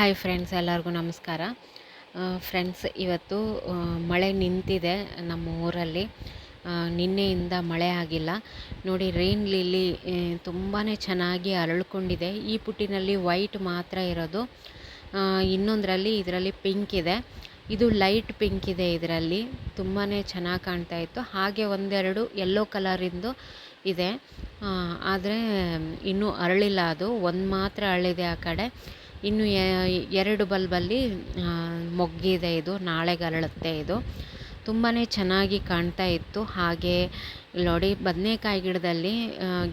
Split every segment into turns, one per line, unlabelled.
Hi friends ಎಲ್ಲರಿಗೂ ನಮಸ್ಕಾರ. Friends ಇವತ್ತು ಮಳೆ ನಿಂತಿದೆ ನಮ್ಮ ಊರಲ್ಲಿ. ನಿನ್ನೆಯಿಂದ ಮಳೆ ಆಗಿಲ್ಲ. ನೋಡಿ ರೈನ್ ಲಿಲ್ಲಿ ತುಂಬಾ ಚೆನ್ನಾಗಿ ಅರಳ್ಕೊಂಡಿದೆ. ಈ ಪುಟ್ಟಿನಲ್ಲಿ ವೈಟ್ ಮಾತ್ರ ಇರೋದು. ಇನ್ನೊಂದರಲ್ಲಿ ಇದರಲ್ಲಿ ಪಿಂಕ್ ಇದೆ. ಇದು ಲೈಟ್ ಪಿಂಕ್ ಇದೆ ಇದರಲ್ಲಿ. ತುಂಬಾ ಚೆನ್ನಾಗಿ ಕಾಣ್ತಾ ಇತ್ತು. ಹಾಗೆ ಒಂದೆರಡು ಯೆಲ್ಲೋ ಕಲರಿಂದು ಇದೆ ಆದರೆ, ಇನ್ನೂ ಅರಳಿಲ್ಲ ಅದು. ಒಂದು ಮಾತ್ರ ಅರಳಿದೆ ಆ ಕಡೆ. ಇನ್ನು ಎರಡು ಬಲ್ಬಲ್ಲಿ ಮೊಗ್ಗಿದೆ ಇದು ನಾಳೆಗೆ ಅರಳುತ್ತೆ ಇದು. ತುಂಬಾ ಚೆನ್ನಾಗಿ ಕಾಣ್ತಾ ಇತ್ತು. ಹಾಗೆ ನೋಡಿ, ಬದನೇಕಾಯಿ ಗಿಡದಲ್ಲಿ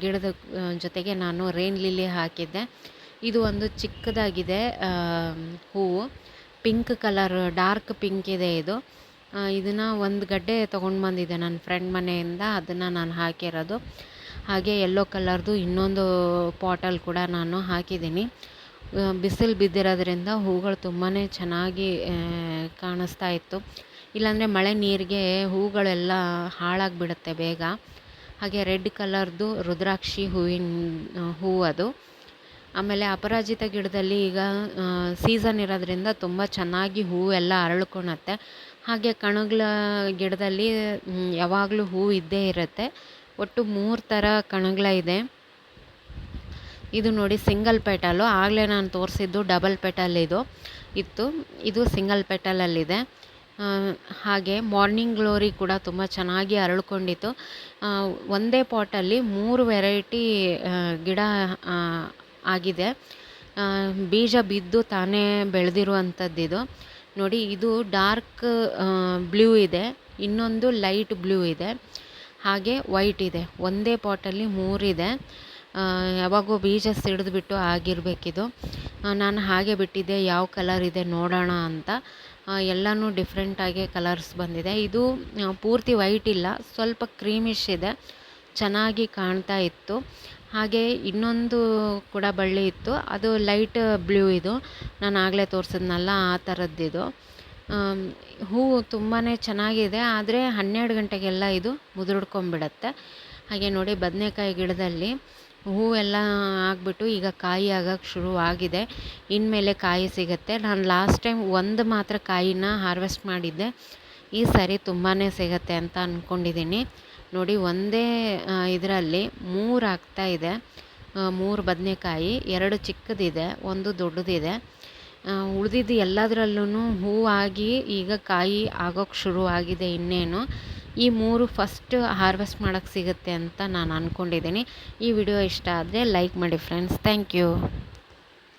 ಗಿಡದ ಜೊತೆಗೆ ನಾನು ರೇನ್ ಲಿಲ್ಲಿ ಹಾಕಿದ್ದೆ. ಇದು ಒಂದು ಚಿಕ್ಕದಾಗಿದೆ ಹೂವು. ಪಿಂಕ್ ಕಲರ್ ಡಾರ್ಕ್ ಪಿಂಕ್ ಇದೆ ಇದು. ಇದನ್ನು ಒಂದು ಗಡ್ಡೆ ತೊಗೊಂಡು ಬಂದಿದ್ದೆ ನನ್ನ ಫ್ರೆಂಡ್ ಮನೆಯಿಂದ, ಅದನ್ನು ನಾನು ಹಾಕಿರೋದು. ಹಾಗೆ ಯೆಲ್ಲೋ ಕಲರ್ದು ಇನ್ನೊಂದು ಪಾಟಲ್ಲಿ ಕೂಡ ನಾನು ಹಾಕಿದ್ದೀನಿ. ಬಿಸಿಲು ಬಿದ್ದಿರೋದ್ರಿಂದ ಹೂಗಳು ತುಂಬಾ ಚೆನ್ನಾಗಿ ಕಾಣಿಸ್ತಾ ಇತ್ತು. ಇಲ್ಲಾಂದರೆ ಮಳೆ ನೀರಿಗೆ ಹೂಗಳೆಲ್ಲ ಹಾಳಾಗಿಬಿಡುತ್ತೆ ಬೇಗ. ಹಾಗೆ ರೆಡ್ ಕಲರ್ದು ರುದ್ರಾಕ್ಷಿ ಹೂವಿನ ಹೂವು ಅದು. ಆಮೇಲೆ ಅಪರಾಜಿತ ಗಿಡದಲ್ಲಿ ಈಗ ಸೀಸನ್ ಇರೋದ್ರಿಂದ ತುಂಬ ಚೆನ್ನಾಗಿ ಹೂವು ಎಲ್ಲ ಅರಳ್ಕೊಳತ್ತೆ ಹಾಗೆ ಕಣಗಳ ಗಿಡದಲ್ಲಿ ಯಾವಾಗಲೂ ಹೂವು ಇದ್ದೇ ಇರುತ್ತೆ. ಒಟ್ಟು ಮೂರು ಥರ ಕಣಗಳ ಇದೆ ಇದು ನೋಡಿ ಸಿಂಗಲ್ ಪೆಟಲು. ಆಗಲೇ ನಾನು ತೋರಿಸಿದ್ದು ಡಬಲ್ ಪೆಟಲ್ ಇದು ಇತ್ತು. ಇದು ಸಿಂಗಲ್ ಪೆಟಲಲ್ಲಿದೆ. ಹಾಗೆ ಮಾರ್ನಿಂಗ್ ಗ್ಲೋರಿ ಕೂಡ ತುಂಬ ಚೆನ್ನಾಗಿ ಅರಳ್ಕೊಂಡಿತ್ತು. ಒಂದೇ ಪಾಟಲ್ಲಿ ಮೂರು ವೆರೈಟಿ ಗಿಡ ಆಗಿದೆ. ಬೀಜ ಬಿದ್ದು ತಾನೇ ಬೆಳೆದಿರುವಂಥದ್ದಿದು. ನೋಡಿ, ಇದು ಡಾರ್ಕ್ ಬ್ಲೂ ಇದೆ. ಇನ್ನೊಂದು ಲೈಟ್ ಬ್ಲೂ ಇದೆ. ಹಾಗೆ ವೈಟ್ ಇದೆ. ಒಂದೇ ಪಾಟಲ್ಲಿ ಮೂರಿದೆ. ಯಾವಾಗೋ ಬೀಜ ಸಿಡಿದ್ಬಿಟ್ಟು ಆಗಿರಬೇಕಿದು. ನಾನು ಹಾಗೆ ಬಿಟ್ಟಿದ್ದೆ, ಯಾವ ಕಲರ್ ಇದೆ ನೋಡೋಣ ಅಂತ. ಎಲ್ಲನೂ ಡಿಫ್ರೆಂಟಾಗಿ ಕಲರ್ಸ್ ಬಂದಿದೆ. ಇದು ಪೂರ್ತಿ ವೈಟ್ ಇಲ್ಲ, ಸ್ವಲ್ಪ ಕ್ರೀಮಿಶ್ ಇದೆ, ಚೆನ್ನಾಗಿ ಕಾಣ್ತಾ ಇತ್ತು. ಹಾಗೆ ಇನ್ನೊಂದು ಕೂಡ ಬಳ್ಳಿ ಇತ್ತು, ಅದು ಲೈಟ್ ಬ್ಲೂ ಇದು. ನಾನು ಆಗಲೇ ತೋರಿಸಿದ್ನಲ್ಲ, ಆ ಥರದ್ದಿದು ಹೂವು ತುಂಬಾ ಚೆನ್ನಾಗಿದೆ, ಆದರೆ ಹನ್ನೆರಡು ಗಂಟೆಗೆಲ್ಲ ಇದು ಮುದುರ್ಡ್ಕೊಂಬಿಡತ್ತೆ ಹಾಗೆ ನೋಡಿ, ಬದನೆಕಾಯಿ ಗಿಡದಲ್ಲಿ. ಹೂವೆಲ್ಲ ಆಗಿಬಿಟ್ಟು ಈಗ ಕಾಯಿ ಆಗೋಕ್ಕೆ ಶುರುವಾಗಿದೆ ಇನ್ಮೇಲೆ ಕಾಯಿ ಸಿಗುತ್ತೆ. ನಾನು ಲಾಸ್ಟ್ ಟೈಮ್ ಒಂದು ಮಾತ್ರ ಕಾಯಿನ ಹಾರ್ವೆಸ್ಟ್ ಮಾಡಿದ್ದೆ. ಈ ಸರಿ ತುಂಬಾ ಸಿಗುತ್ತೆ ಅಂತ ಅಂದ್ಕೊಂಡಿದ್ದೀನಿ ನೋಡಿ ಒಂದೇ ಇದರಲ್ಲಿ ಮೂರು ಆಗ್ತಾ ಇದೆ. ಮೂರು ಬದನೆಕಾಯಿ, ಎರಡು ಚಿಕ್ಕದಿದೆ, ಒಂದು ದೊಡ್ಡದಿದೆ. ಉಳಿದಿದ್ದು ಎಲ್ಲದರಲ್ಲೂ ಹೂವಾಗಿ ಈಗ ಕಾಯಿ ಆಗೋಕ್ಕೆ ಶುರುವಾಗಿದೆ ಇನ್ನೇನು. ಈ ಮೂರು ಫಸ್ಟ್ ಹಾರ್ವೆಸ್ಟ್ ಮಾಡೋಕ್ಕೆ ಸಿಗುತ್ತೆ ಅಂತ ನಾನು ಅಂದ್ಕೊಂಡಿದ್ದೀನಿ ಈ ವಿಡಿಯೋ ಇಷ್ಟ ಆದರೆ ಲೈಕ್ ಮಾಡಿ ಫ್ರೆಂಡ್ಸ್ ಥ್ಯಾಂಕ್ ಯು